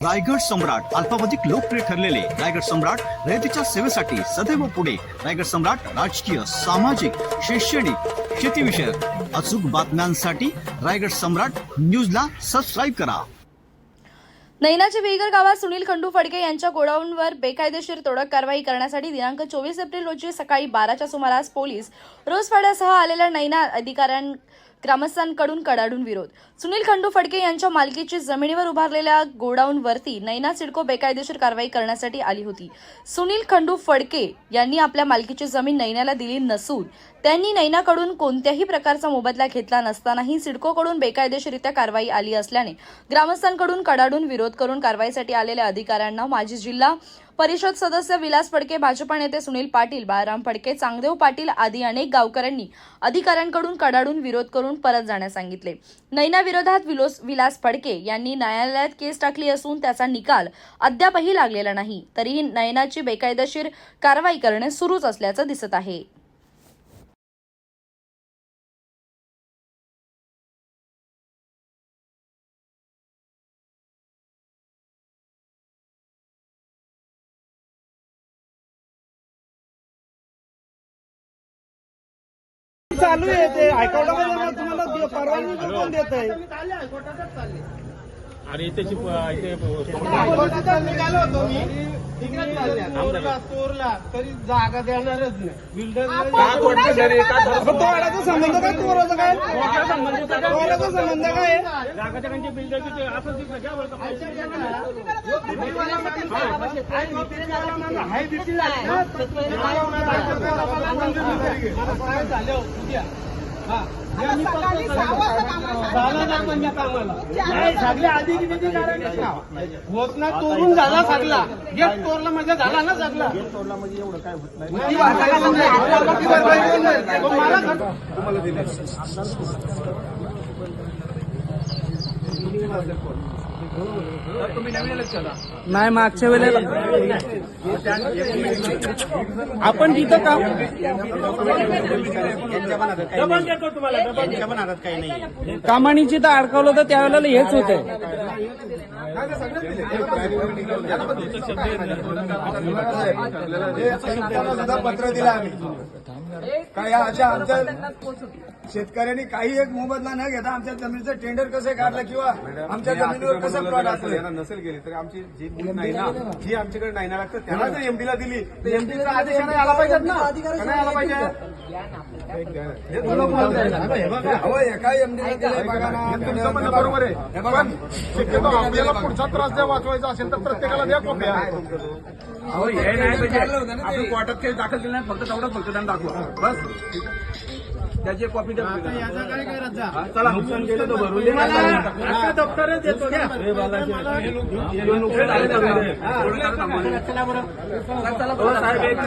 रायगड सम्राट अल्पावधिक लोकप्रिय ठरलेले रायगड सम्राट रयतेच्या सेवेसाठी सदैव पुढे. रायगड सम्राट राजकीय सामाजिक शैक्षणिक शेतीविषयक अचूक बातम्यांसाठी रायगड सम्राट न्यूजला सबस्क्राईब करा. नैनाच्या वेगर गावात सुनील खंडू फडके यांच्या गोडाऊनवर बेकायदेशीर तोडक कारवाई करण्यासाठी दिनांक चोवीस एप्रिल रोजी सकाळी बाराच्या सुमारास पोलीस रोजफाड्यासह आलेल्या नैना अधिकाऱ्यां ग्रामस्थांकडून कडाडून विरोध. सुनील खंडू फडके यांच्या मालकीची जमिनीवर उभारलेल्या गोडाऊनवरती नैना सिडको बेकायदेशीर कारवाई करण्यासाठी आली होती. सुनील खंडू फडके यांनी आपल्या मालकीची जमीन नैनाला दिली नसून त्यांनी नैनाकडून कोणत्याही प्रकारचा मोबदला घेतला नसतानाही सिडकोकडून बेकायदेशीरित्या कारवाई आली असल्याने ग्रामस्थांकडून कडाडून विरोध करून कारवाईसाठी आलेल्या अधिकाऱ्यांना माजी जिल्हा परिषद सदस्य विलास फडके भाजपा नेते सुनील पाटील बाळाराम फडके चांगदेव पाटील आदी अनेक गावकऱ्यांनी अधिकाऱ्यांकडून कडाडून विरोध करून परत जाण्यास सांगितले. नैना विरोधात विलोस विलास फडके यांनी न्यायालयात केस टाकली असून त्याचा निकाल अद्यापही लागलेला नाही. तरीही नयनाची बेकायदेशीर कारवाई करणे सुरूच असल्याचं दिसत आहे. चालू आहे ते. हायकोर्टामध्ये तुम्हाला परवानगी कोण देत आहे आणि त्याची निघालो होतो मी. तरी जागा देणारच नाही. बिल्डर? तोडाचा संबंध काय? चोराचा काय कोर्टाचा संबंध काय? तोडाचा संबंध काय? आहे? जागा बिल्डरची असं? हाय? काय झालं? उद्या. हा. झालं ना म्हणजे कामाला. नाही, आधी किती कारण? होत ना तोडून झाला सगळा गेट तोडला म्हणजे झाला ना सगळा नाही, वाटायला नाही. आपल्याला किती भरपाई नाही मागच्या वेळेला आपण तिथं का डबल कामानी जिथं अडकवलं होतं त्यावेळेला हेच होत पत्र दिलं आम्ही. काय आमच्या शेतकऱ्यांनी काही एक मोबदला न घेता आमच्या जमिनीचं टेंडर कसं काढलं किंवा आमच्या जमिनीवर कसं प्लॉट असलं नसेल गेले तरी आमची जी भूमी नाही ना जी आमच्याकडे नाही ना लागतं त्यांना जर एमडीला दिली तर एमडीचा आदेश यायला पाहिजेत ना यायला पाहिजे हे हे एका एमडीला हे बरोबर आहे पण शक्यतो आपल्याला पुढचा त्रास द्या वाचवायचा असेल तर प्रत्येकाला द्या कॉप्या अहो हे नाही आपण कोर्टात केस दाखल केले नाही फक्त तेवढंच फक्त त्यांना दाखवा बस त्याची कॉपी द्या हा, चला नुकसान केलं तर भरून दे आता दप्तरच देतो घ्या. नुकसान झालं तर भरून दे. थोडं जरा थांबा. चला, साहेब, एक